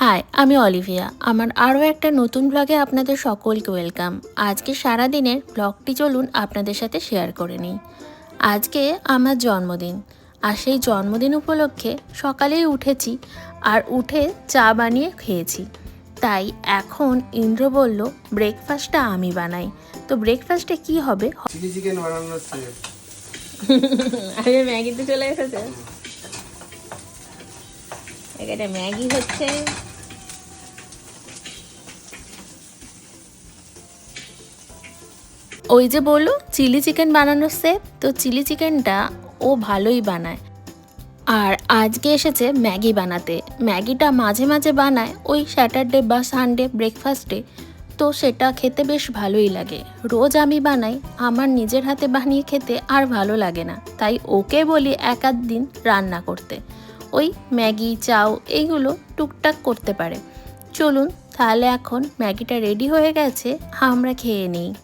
High আমি Olivia. আমার আরও একটা নতুন ব্লগে আপনাদের সকলকে ওয়েলকাম আজকে সারাদিনের ব্লগটি চলুন আপনাদের সাথে শেয়ার করে নিই। আজকে আমার জন্মদিন। আর সেই জন্মদিন উপলক্ষে সকালেই উঠেছি আর উঠে চা বানিয়ে খেয়েছি। তাই এখন ইন্দ্র বলল ব্রেকফাস্টটা আমি বানাই। তো ব্রেকফাস্টে কি হবে? চিকেন আরে ম্যাগিতে চলে এসেছে। এখানে ম্যাগি হচ্ছে। ওই যে বলল, চিলি চিকেন বানানোর সেপ? তো চিলি চিকেনটা ও ভালোই বানায়। আর আজকে এসেছে ম্যাগি বানাতে। ম্যাগিটা মাঝে মাঝে বানায় ওই স্যাটারডে বা সানডে ব্রেকফাস্টে তো সেটা খেতে বেশ ভালোই লাগে। রোজ আমি বানাই, আমার নিজের হাতে বানিয়ে খেতে আর ভালো লাগে না। তাই ওকে বলি এক আধ দিন রান্না করতে। ওই ম্যাগি, চাও এইগুলো টুকটাক করতে পারে। চলুন, তাহলে এখন ম্যাগিটা রেডি হয়ে গেছে, আমরা খেয়ে নিই।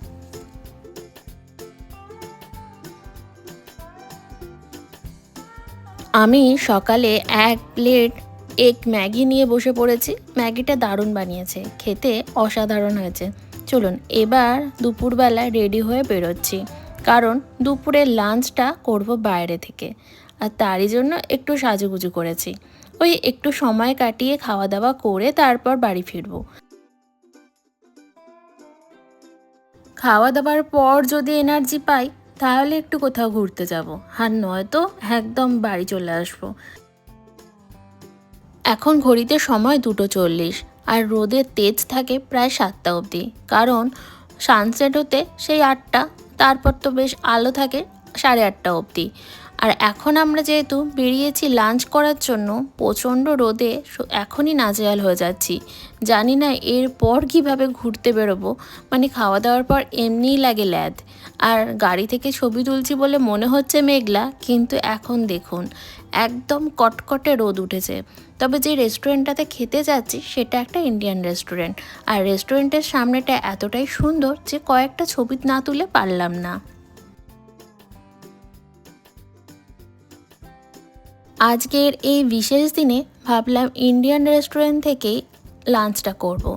আমি সকালে এক প্লেট এক ম্যাগি নিয়ে বসে পড়েছি। ম্যাগিটা দারুণ বানিয়েছে, খেতে অসাধারণ হয়েছে। চলুন, এবার দুপুরবেলা রেডি হয়ে বেরোচ্ছি। কারণ দুপুরের লাঞ্চটা করব বাইরে থেকে। আর তারই জন্য একটু সাজুগুজু করেছি। ওই একটু সময় কাটিয়ে খাওয়া দাওয়া করে তারপর বাড়ি ফিরবো। খাওয়া দাওয়ার পর যদি এনার্জি পাই তাহলে একটু কোথাও ঘুরতে যাব। আর নয়তো একদম বাড়ি চলে আসব। এখন ঘড়িতে সময় দুটো চল্লিশ, আর রোদের তেজ থাকে প্রায় সাতটা অবধি। কারণ সানসেট হতে সেই আটটা, তারপর তো বেশ আলো থাকে সাড়ে আটটা অবধি। আর এখন আমরা যেহেতু বেরিয়েছি লাঞ্চ করার জন্য, প্রচণ্ড রোদে এখনই নাজেহাল হয়ে যাচ্ছি। জানি না এরপর কীভাবে ঘুরতে বেরোবো। মানে খাওয়া দাওয়ার পর এমনিই লাগে ল্যাদ। আর গাড়ি থেকে ছবি তুলছি বলে মনে হচ্ছে মেঘলা, কিন্তু এখন দেখুন, একদম কটকটে রোদ উঠেছে। তবে যে রেস্টুরেন্টটাতে খেতে যাচ্ছি, সেটা একটা ইন্ডিয়ান রেস্টুরেন্ট। আর রেস্টুরেন্টের সামনেটা এতটাই সুন্দর যে কয়েকটা ছবি না তুলে পারলাম না। আজকের এই বিশেষ দিনে ভাবলাম ইন্ডিয়ান রেস্টুরেন্ট থেকেই লাঞ্চটা করব।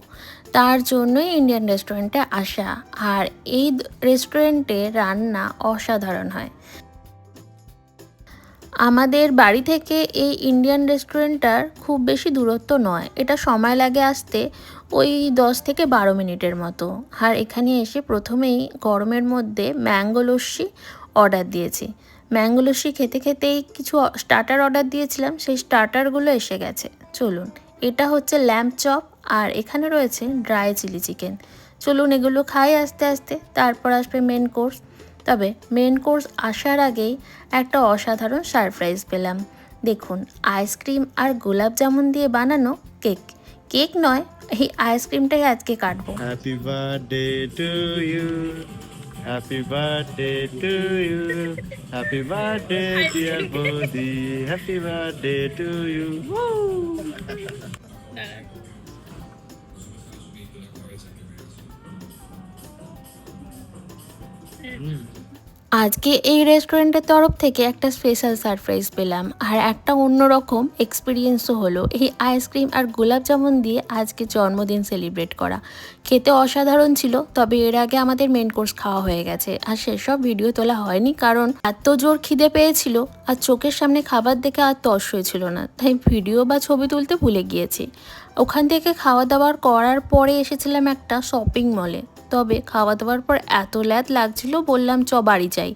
তার জন্যই ইন্ডিয়ান রেস্টুরেন্টে আসা। আর এই রেস্টুরেন্টে রান্না অসাধারণ হয়। আমাদের বাড়ি থেকে এই ইন্ডিয়ান রেস্টুরেন্টটার খুব বেশি দূরত্ব নয়। এটা সময় লাগে আসতে ওই দশ থেকে বারো মিনিটের মতো। আর এখানে এসে প্রথমেই গরমের মধ্যে ম্যাঙ্গো লস্যি অর্ডার দিয়েছি। ম্যাঙ্গো খেতে খেতেই কিছু স্টার্টার অর্ডার দিয়েছিলাম, সেই স্টার্টারগুলো এসে গেছে। চলুন, এটা হচ্ছে ল্যাম্প চপ আর এখানে রয়েছে ড্রাই চিলি চিকেন চলুন এগুলো খাই আস্তে আস্তে, তারপর আসবে মেন কোর্স তবে মেন কোর্স আসার আগেই একটা অসাধারণ সারপ্রাইজ পেলাম। দেখুন আইসক্রিম আর গোলাপ জামুন দিয়ে বানানো কেক কেক নয়, এই আইসক্রিমটাই আজকে কাটবো। Happy birthday to you Happy birthday to you. Happy birthday, dear Bodhi. Happy birthday to you. Woo! Mm. আজকে এই রেস্টুরেন্টের তরফ থেকে একটা স্পেশাল সারপ্রাইজ পেলাম। আর একটা অন্যরকম এক্সপিরিয়েন্সও হলো এই আইসক্রিম আর গোলাপ জামুন দিয়ে আজকে জন্মদিন সেলিব্রেট করা। খেতে অসাধারণ ছিল, তবে এর আগে আমাদের মেন কোর্স খাওয়া হয়ে গেছে। আর সেসব ভিডিও তোলা হয়নি কারণ এত জোর খিদে পেয়েছিল আর চোখের সামনে খাবার দেখে আর তস হয়েছিল না। তাই ভিডিও বা ছবি তুলতে ভুলে গিয়েছি। ওখান থেকে খাওয়া দাওয়ার করার পরে এসেছিলাম একটা শপিং মলে তবে খাওয়া দাওয়ার পর এত ল্যাদ লাগছিল, বললাম, চ, বাড়ি যাই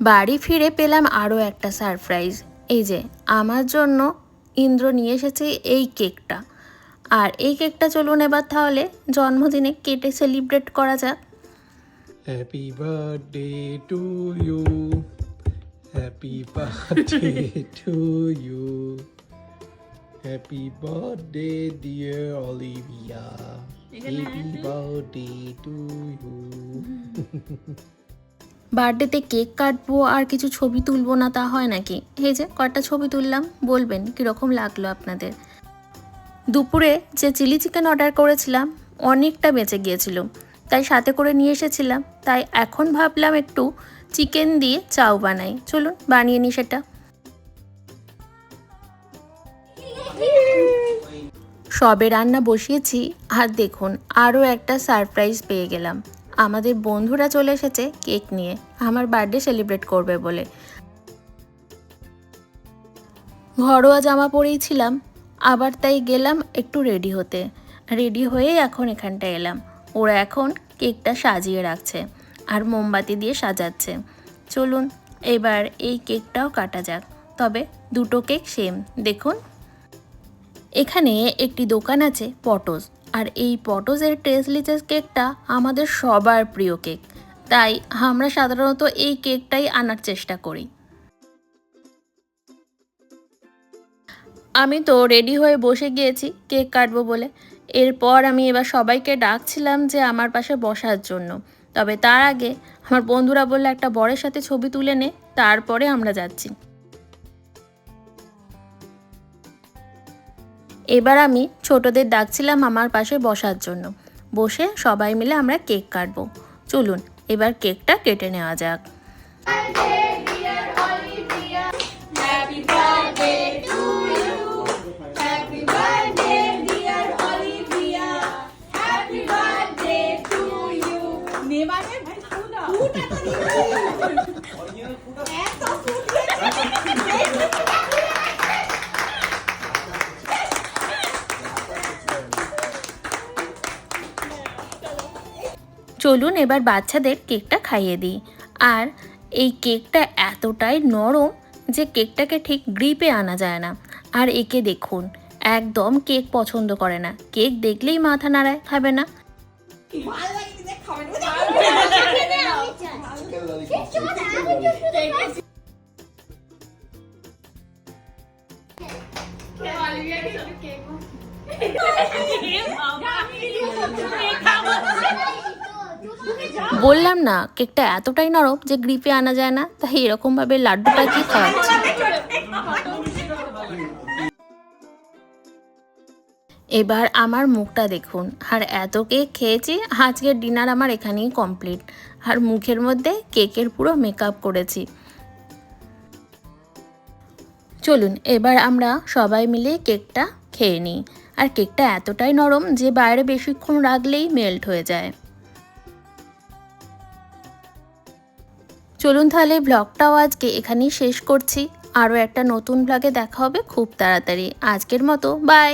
বাড়ি ফিরে পেলাম আরও একটা সারপ্রাইজ এই যে, আমার জন্য ইন্দ্র নিয়ে এসেছে এই কেকটা আর এই কেকটা চলুন এবার তাহলে জন্মদিনে কেটে সেলিব্রেট করা যাক Happy birthday to you. Happy birthday to you. Happy birthday, dear Olivia. Happy birthday to you. বার্থডেতে কেক কাটবো আর কিছু ছবি তুলবো না তা হয় নাকি? এই যে কয়েকটা ছবি তুললাম বলবেন কীরকম লাগল আপনাদের? দুপুরে যে চিলি চিকেন অর্ডার করেছিলাম অনেকটা বেঁচে গিয়েছিল। তাই সাথে করে নিয়ে এসেছিলাম। তাই এখন ভাবলাম একটু চিকেন দিয়ে চাউ বানাই। চলুন বানিয়ে নিই সেটা। সবে রান্না বসিয়েছি, আর দেখুন, আরও একটা সারপ্রাইজ পেয়ে গেলাম। আমাদের বন্ধুরা চলে এসেছে কেক নিয়ে, আমার বার্থডে সেলিব্রেট করবে বলে। ঘরোয়া জামা পরেই ছিলাম, আবার তাই গেলাম একটু রেডি হতে। রেডি হয়ে এখন এখানটা এলাম। ওরা এখন কেকটা সাজিয়ে রাখছে আর মোমবাতি দিয়ে সাজাচ্ছে। চলুন, এবার এই কেকটাও কাটা যাক। তবে দুটো কেক সেম, দেখুন। এখানে একটি দোকান আছে পটস আর এই পটসের টেসলিচেস কেকটা আমাদের সবার প্রিয় কেক। তাই আমরা সাধারণত এই কেকটাই আনার চেষ্টা করি। আমি তো রেডি হয়ে বসে গিয়েছি কেক কাটবো বলে। এরপর আমি এবার সবাইকে ডাকছিলাম যে আমার পাশে বসার জন্য। তবে তার আগে আমার বন্ধুরা বললে একটা বরের সাথে ছবি তুলে নে, তারপরে আমরা যাচ্ছি। এবার আমি ছোটদের ডাকছিলাম আমার পাশে বসার জন্য। বসে সবাই মিলে আমরা কেক কাটবো। চলুন এবার কেকটা কেটে নেওয়া যাক। Happy চলুন এবার বাচ্চাদের কেকটা খাইয়ে দিই। আর এই কেকটা এতটাই নরম যে কেকটাকে ঠিক গ্রিপে আনা যায় না। আর একে দেখুন একদম কেক পছন্দ করে না। কেক দেখলেই মাথা নাড়ায় খাবে না। ভালো লাগে দেখ খাবেন বললাম না, কেকটা এতটাই নরম যে গ্রিপে আনা যায় না, তাই এরকমভাবে লাড্ডুটা কি খাওয়াচ্ছি এবার আমার মুখটা দেখুন, আর এত কেক খেয়েছি, আজকের ডিনার আমার এখানেই কমপ্লিট, আর মুখের মধ্যে কেকের পুরো মেকআপ করেছি। চলুন, এবার আমরা সবাই মিলে কেকটা খেয়ে নিই, আর কেকটা এতটাই নরম যে বাইরে বেশিক্ষণ রাখলেই মেল্ট হয়ে যায়। চলুন তাহলে ব্লগটাও আজকে এখানেই শেষ করছি। আরও একটা নতুন ব্লগে দেখা হবে খুব তাড়াতাড়ি। আজকের মতো বাই